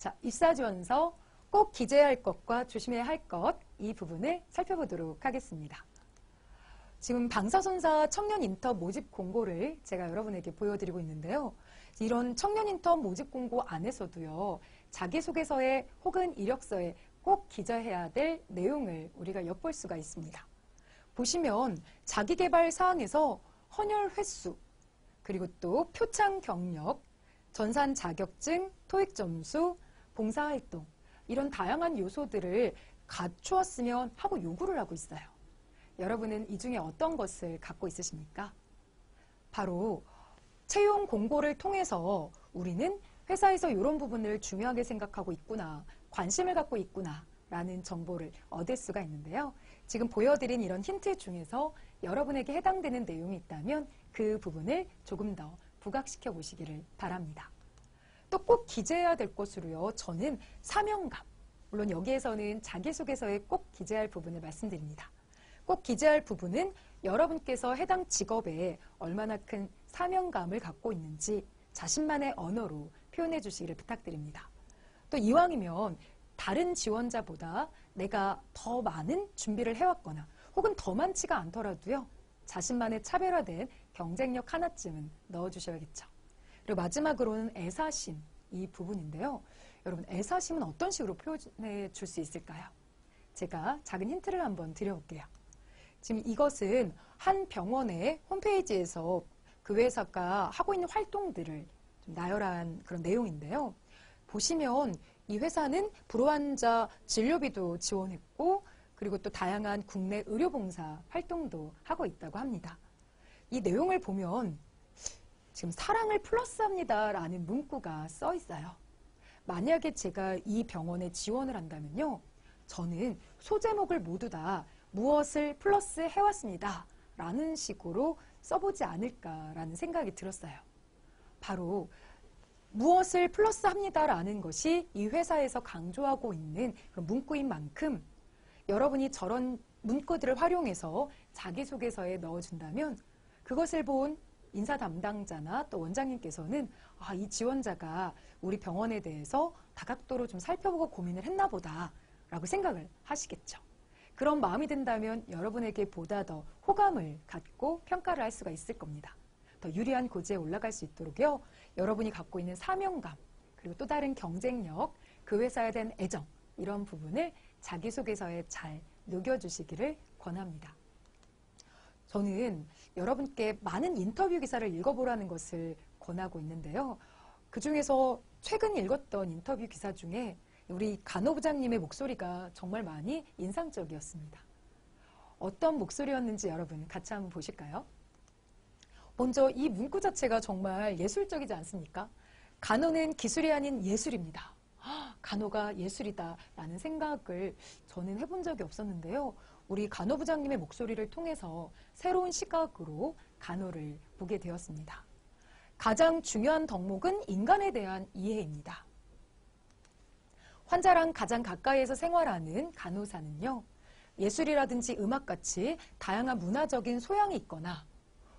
자, 입사지원서 꼭 기재해야 할 것과 조심해야 할 것 이 부분을 살펴보도록 하겠습니다. 지금 방사선사 청년 인턴 모집 공고를 제가 여러분에게 보여드리고 있는데요. 이런 청년 인턴 모집 공고 안에서도요, 자기소개서에 혹은 이력서에 꼭 기재해야 될 내용을 우리가 엿볼 수가 있습니다. 보시면 자기개발 사항에서 헌혈 횟수, 그리고 또 표창 경력, 전산 자격증, 토익 점수, 봉사활동, 이런 다양한 요소들을 갖추었으면 하고 요구를 하고 있어요. 여러분은 이 중에 어떤 것을 갖고 있으십니까? 바로 채용 공고를 통해서 우리는 회사에서 이런 부분을 중요하게 생각하고 있구나, 관심을 갖고 있구나, 라는 정보를 얻을 수가 있는데요. 지금 보여드린 이런 힌트 중에서 여러분에게 해당되는 내용이 있다면 그 부분을 조금 더 부각시켜 보시기를 바랍니다. 또 꼭 기재해야 될 것으로요. 저는 사명감, 물론 여기에서는 자기소개서에 꼭 기재할 부분을 말씀드립니다. 꼭 기재할 부분은 여러분께서 해당 직업에 얼마나 큰 사명감을 갖고 있는지 자신만의 언어로 표현해 주시기를 부탁드립니다. 또 이왕이면 다른 지원자보다 내가 더 많은 준비를 해왔거나 혹은 더 많지가 않더라도요. 자신만의 차별화된 경쟁력 하나쯤은 넣어주셔야겠죠. 그리고 마지막으로는 애사심 이 부분인데요. 여러분 애사심은 어떤 식으로 표현해 줄 수 있을까요? 제가 작은 힌트를 한번 드려볼게요. 지금 이것은 한 병원의 홈페이지에서 그 회사가 하고 있는 활동들을 좀 나열한 그런 내용인데요. 보시면 이 회사는 불환자 진료비도 지원했고 그리고 또 다양한 국내 의료봉사 활동도 하고 있다고 합니다. 이 내용을 보면 지금 사랑을 플러스합니다 라는 문구가 써 있어요. 만약에 제가 이 병원에 지원을 한다면요. 저는 소제목을 모두 다 무엇을 플러스 해왔습니다. 라는 식으로 써보지 않을까라는 생각이 들었어요. 바로 무엇을 플러스 합니다라는 것이 이 회사에서 강조하고 있는 그런 문구인 만큼 여러분이 저런 문구들을 활용해서 자기소개서에 넣어준다면 그것을 본 인사 담당자나 또 원장님께서는 아, 이 지원자가 우리 병원에 대해서 다각도로 좀 살펴보고 고민을 했나 보다 라고 생각을 하시겠죠. 그런 마음이 든다면 여러분에게 보다 더 호감을 갖고 평가를 할 수가 있을 겁니다. 더 유리한 고지에 올라갈 수 있도록요. 여러분이 갖고 있는 사명감 그리고 또 다른 경쟁력, 그 회사에 대한 애정 이런 부분을 자기소개서에 잘 녹여주시기를 권합니다. 저는 여러분께 많은 인터뷰 기사를 읽어보라는 것을 권하고 있는데요. 그 중에서 최근 읽었던 인터뷰 기사 중에 우리 간호부장님의 목소리가 정말 많이 인상적이었습니다. 어떤 목소리였는지 여러분 같이 한번 보실까요? 먼저 이 문구 자체가 정말 예술적이지 않습니까? 간호는 기술이 아닌 예술입니다. 간호가 예술이다 라는 생각을 저는 해본 적이 없었는데요. 우리 간호부장님의 목소리를 통해서 새로운 시각으로 간호를 보게 되었습니다. 가장 중요한 덕목은 인간에 대한 이해입니다. 환자랑 가장 가까이에서 생활하는 간호사는요, 예술이라든지 음악같이 다양한 문화적인 소양이 있거나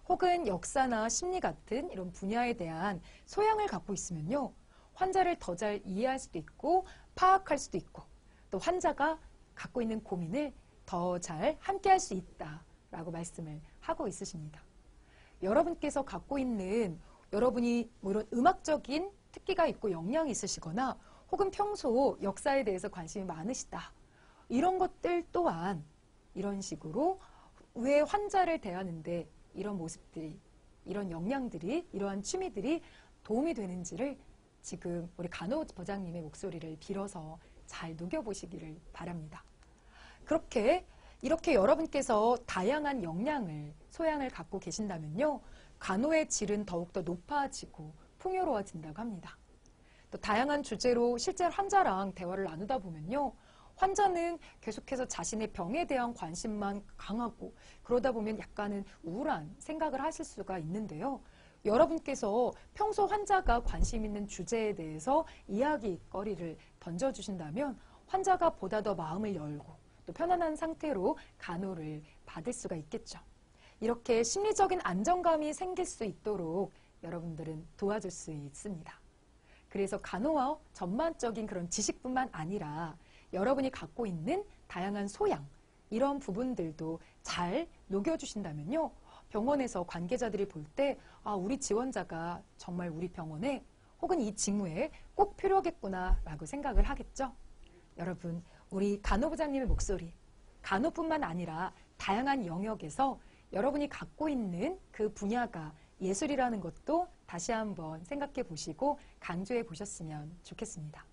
혹은 역사나 심리 같은 이런 분야에 대한 소양을 갖고 있으면요, 환자를 더 잘 이해할 수도 있고 파악할 수도 있고 또 환자가 갖고 있는 고민을 더 잘 함께 할 수 있다라고 말씀을 하고 있으십니다. 여러분께서 갖고 있는 여러분이 뭐 이런 음악적인 특기가 있고 역량이 있으시거나 혹은 평소 역사에 대해서 관심이 많으시다. 이런 것들 또한 이런 식으로 왜 환자를 대하는데 이런 모습들이 이런 역량들이 이러한 취미들이 도움이 되는지를 지금 우리 간호부장님의 목소리를 빌어서 잘 녹여보시기를 바랍니다. 그렇게 이렇게 여러분께서 다양한 역량을 소양을 갖고 계신다면요. 간호의 질은 더욱더 높아지고 풍요로워진다고 합니다. 또 다양한 주제로 실제 환자랑 대화를 나누다 보면요. 환자는 계속해서 자신의 병에 대한 관심만 강하고 그러다 보면 약간은 우울한 생각을 하실 수가 있는데요. 여러분께서 평소 환자가 관심 있는 주제에 대해서 이야기거리를 던져주신다면 환자가 보다 더 마음을 열고 또 편안한 상태로 간호를 받을 수가 있겠죠. 이렇게 심리적인 안정감이 생길 수 있도록 여러분들은 도와줄 수 있습니다. 그래서 간호와 전반적인 그런 지식뿐만 아니라 여러분이 갖고 있는 다양한 소양, 이런 부분들도 잘 녹여주신다면요. 병원에서 관계자들이 볼 때, 아, 우리 지원자가 정말 우리 병원에 혹은 이 직무에 꼭 필요하겠구나라고 생각을 하겠죠. 여러분, 우리 간호부장님의 목소리, 간호뿐만 아니라 다양한 영역에서 여러분이 갖고 있는 그 분야가 예술이라는 것도 다시 한번 생각해 보시고 강조해 보셨으면 좋겠습니다.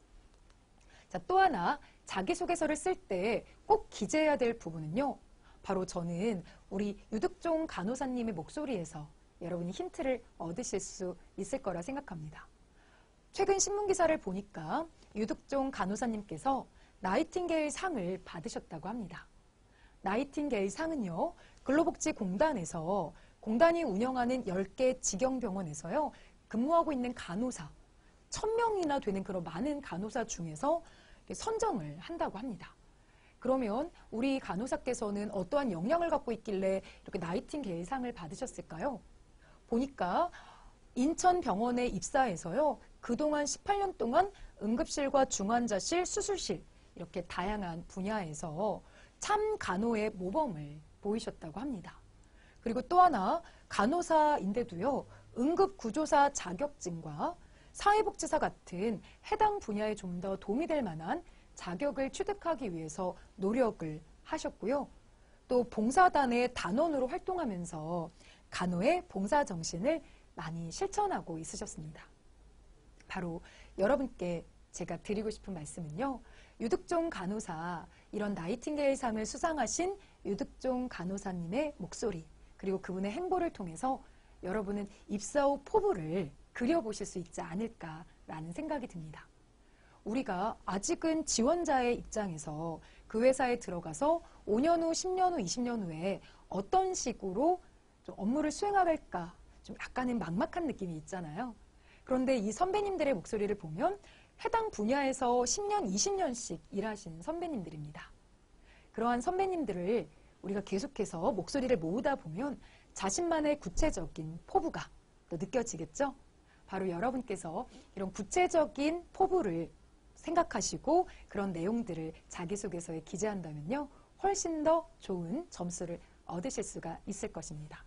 자, 또 하나 자기소개서를 쓸 때 꼭 기재해야 될 부분은요. 바로 저는 우리 유득종 간호사님의 목소리에서 여러분이 힌트를 얻으실 수 있을 거라 생각합니다. 최근 신문기사를 보니까 유득종 간호사님께서 나이팅게일 상을 받으셨다고 합니다. 나이팅게일 상은요, 근로복지공단에서 공단이 운영하는 10개 직영병원에서요, 근무하고 있는 간호사, 1000명이나 되는 그런 많은 간호사 중에서 선정을 한다고 합니다. 그러면 우리 간호사께서는 어떠한 역량을 갖고 있길래 이렇게 나이팅게일 상을 받으셨을까요? 보니까 인천병원에 입사해서요, 그동안 18년 동안 응급실과 중환자실, 수술실, 이렇게 다양한 분야에서 참 간호의 모범을 보이셨다고 합니다. 그리고 또 하나, 간호사인데도요, 응급구조사 자격증과 사회복지사 같은 해당 분야에 좀 더 도움이 될 만한 자격을 취득하기 위해서 노력을 하셨고요. 또 봉사단의 단원으로 활동하면서 간호의 봉사 정신을 많이 실천하고 있으셨습니다. 바로 여러분께 제가 드리고 싶은 말씀은요. 유득종 간호사, 이런 나이팅게일 상을 수상하신 유득종 간호사님의 목소리, 그리고 그분의 행보를 통해서 여러분은 입사 후 포부를 그려보실 수 있지 않을까라는 생각이 듭니다. 우리가 아직은 지원자의 입장에서 그 회사에 들어가서 5년 후, 10년 후, 20년 후에 어떤 식으로 좀 업무를 수행할까 좀 약간의 막막한 느낌이 있잖아요. 그런데 이 선배님들의 목소리를 보면 해당 분야에서 10년, 20년씩 일하신 선배님들입니다. 그러한 선배님들을 우리가 계속해서 목소리를 모으다 보면 자신만의 구체적인 포부가 또 느껴지겠죠? 바로 여러분께서 이런 구체적인 포부를 생각하시고 그런 내용들을 자기소개서에 기재한다면요. 훨씬 더 좋은 점수를 얻으실 수가 있을 것입니다.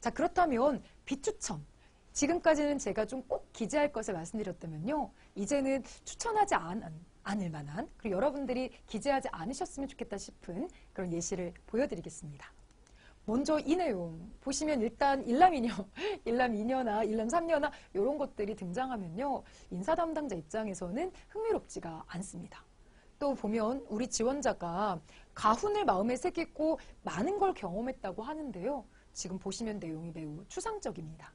자, 그렇다면 비추천. 지금까지는 제가 좀 꼭 기재할 것을 말씀드렸다면요. 이제는 추천하지 않, 않을 만한, 그리고 여러분들이 기재하지 않으셨으면 좋겠다 싶은 그런 예시를 보여드리겠습니다. 먼저 이 내용 보시면 일단 일남이녀, 일남이녀나 일남삼녀나 이런 것들이 등장하면요. 인사 담당자 입장에서는 흥미롭지가 않습니다. 또 보면 우리 지원자가 가훈을 마음에 새기고 많은 걸 경험했다고 하는데요. 지금 보시면 내용이 매우 추상적입니다.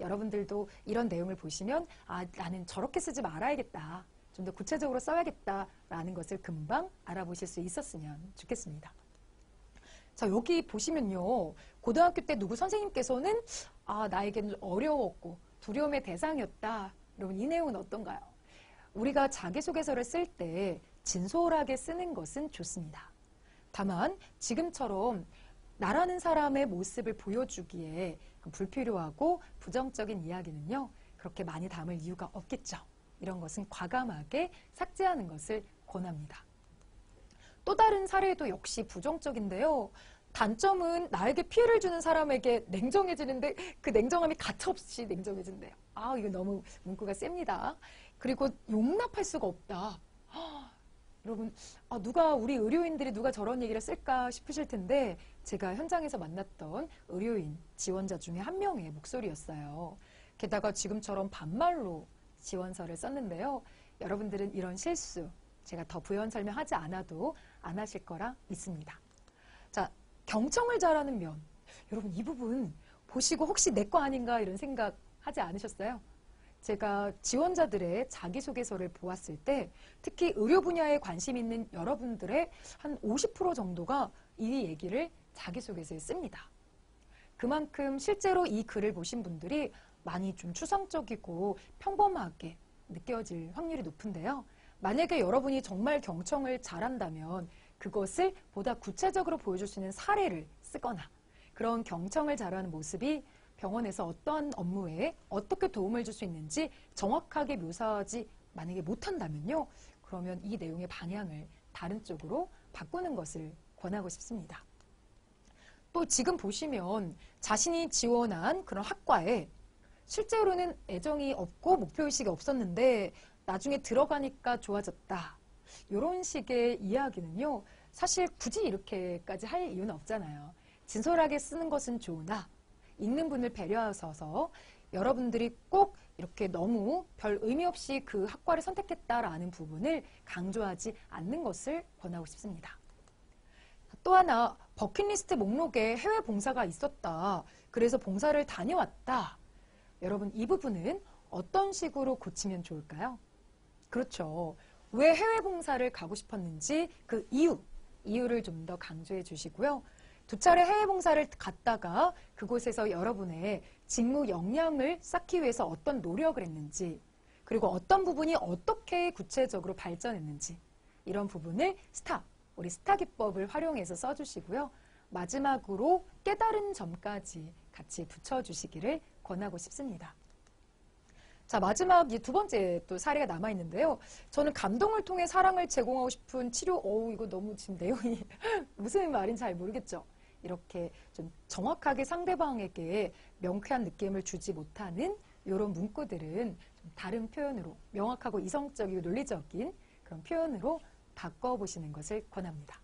여러분들도 이런 내용을 보시면 아 나는 저렇게 쓰지 말아야겠다. 좀 더 구체적으로 써야겠다라는 것을 금방 알아보실 수 있었으면 좋겠습니다. 자, 여기 보시면요. 고등학교 때 누구 선생님께서는 아, 나에게는 어려웠고 두려움의 대상이었다. 여러분, 이 내용은 어떤가요? 우리가 자기소개서를 쓸 때 진솔하게 쓰는 것은 좋습니다. 다만 지금처럼 나라는 사람의 모습을 보여주기에 불필요하고 부정적인 이야기는요. 그렇게 많이 담을 이유가 없겠죠. 이런 것은 과감하게 삭제하는 것을 권합니다. 또 다른 사례도 역시 부정적인데요. 단점은 나에게 피해를 주는 사람에게 냉정해지는데 그 냉정함이 가차없이 냉정해진대요. 아, 이거 너무 문구가 셉니다. 그리고 용납할 수가 없다. 허, 여러분, 아, 누가 우리 의료인들이 누가 저런 얘기를 쓸까 싶으실 텐데 제가 현장에서 만났던 의료인 지원자 중에 한 명의 목소리였어요. 게다가 지금처럼 반말로 지원서를 썼는데요. 여러분들은 이런 실수 제가 더 부연 설명하지 않아도 안 하실 거라 믿습니다. 자, 경청을 잘하는 면. 여러분 이 부분 보시고 혹시 내 거 아닌가 이런 생각 하지 않으셨어요? 제가 지원자들의 자기소개서를 보았을 때 특히 의료 분야에 관심 있는 여러분들의 한 50% 정도가 이 얘기를 자기소개서에 씁니다. 그만큼 실제로 이 글을 보신 분들이 많이 좀 추상적이고 평범하게 느껴질 확률이 높은데요. 만약에 여러분이 정말 경청을 잘한다면 그것을 보다 구체적으로 보여줄 수 있는 사례를 쓰거나 그런 경청을 잘하는 모습이 병원에서 어떠한 업무에 어떻게 도움을 줄 수 있는지 정확하게 묘사하지 만약에 못한다면요. 그러면 이 내용의 방향을 다른 쪽으로 바꾸는 것을 권하고 싶습니다. 또 지금 보시면 자신이 지원한 그런 학과에 실제로는 애정이 없고 목표의식이 없었는데 나중에 들어가니까 좋아졌다. 이런 식의 이야기는요. 사실 굳이 이렇게까지 할 이유는 없잖아요. 진솔하게 쓰는 것은 좋으나 읽는 분을 배려하셔서 여러분들이 꼭 이렇게 너무 별 의미 없이 그 학과를 선택했다라는 부분을 강조하지 않는 것을 권하고 싶습니다. 또 하나 버킷리스트 목록에 해외 봉사가 있었다. 그래서 봉사를 다녀왔다. 여러분 이 부분은 어떤 식으로 고치면 좋을까요? 그렇죠. 왜 해외 봉사를 가고 싶었는지 그 이유, 이유를 좀 더 강조해 주시고요. 두 차례 해외 봉사를 갔다가 그곳에서 여러분의 직무 역량을 쌓기 위해서 어떤 노력을 했는지, 그리고 어떤 부분이 어떻게 구체적으로 발전했는지, 이런 부분을 스타, 우리 스타 기법을 활용해서 써주시고요. 마지막으로 깨달은 점까지 같이 붙여주시기를 권하고 싶습니다. 자, 마지막 이 두 번째 또 사례가 남아 있는데요. 저는 감동을 통해 사랑을 제공하고 싶은 치료, 어우, 이거 너무 지금 내용이 무슨 말인지 잘 모르겠죠. 이렇게 좀 정확하게 상대방에게 명쾌한 느낌을 주지 못하는 이런 문구들은 좀 다른 표현으로 명확하고 이성적이고 논리적인 그런 표현으로 바꿔보시는 것을 권합니다.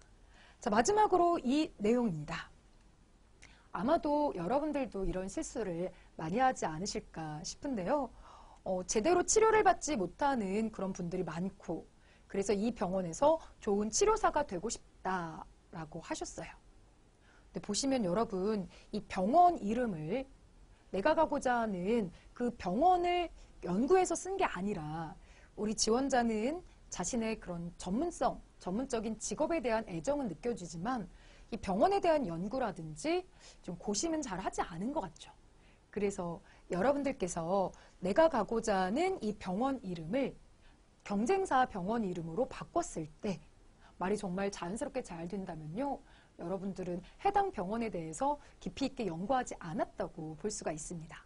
자, 마지막으로 이 내용입니다. 아마도 여러분들도 이런 실수를 많이 하지 않으실까 싶은데요. 어, 제대로 치료를 받지 못하는 그런 분들이 많고, 그래서 이 병원에서 좋은 치료사가 되고 싶다라고 하셨어요. 보시면 여러분, 이 병원 이름을 내가 가고자 하는 그 병원을 연구해서 쓴 게 아니라, 우리 지원자는 자신의 그런 전문성, 전문적인 직업에 대한 애정은 느껴지지만 이 병원에 대한 연구라든지 좀 고심은 잘 하지 않은 것 같죠. 그래서 여러분들께서 내가 가고자 하는 이 병원 이름을 경쟁사 병원 이름으로 바꿨을 때 말이 정말 자연스럽게 잘 된다면요. 여러분들은 해당 병원에 대해서 깊이 있게 연구하지 않았다고 볼 수가 있습니다.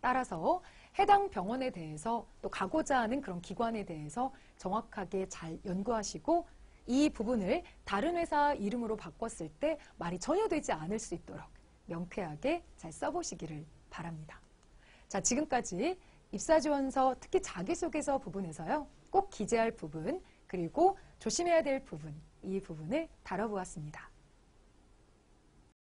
따라서 해당 병원에 대해서 또 가고자 하는 그런 기관에 대해서 정확하게 잘 연구하시고 이 부분을 다른 회사 이름으로 바꿨을 때 말이 전혀 되지 않을 수 있도록 명쾌하게 잘 써보시기를 바랍니다. 자, 지금까지 입사지원서 특히 자기소개서 부분에서요. 꼭 기재할 부분 그리고 조심해야 될 부분 이 부분을 다뤄보았습니다.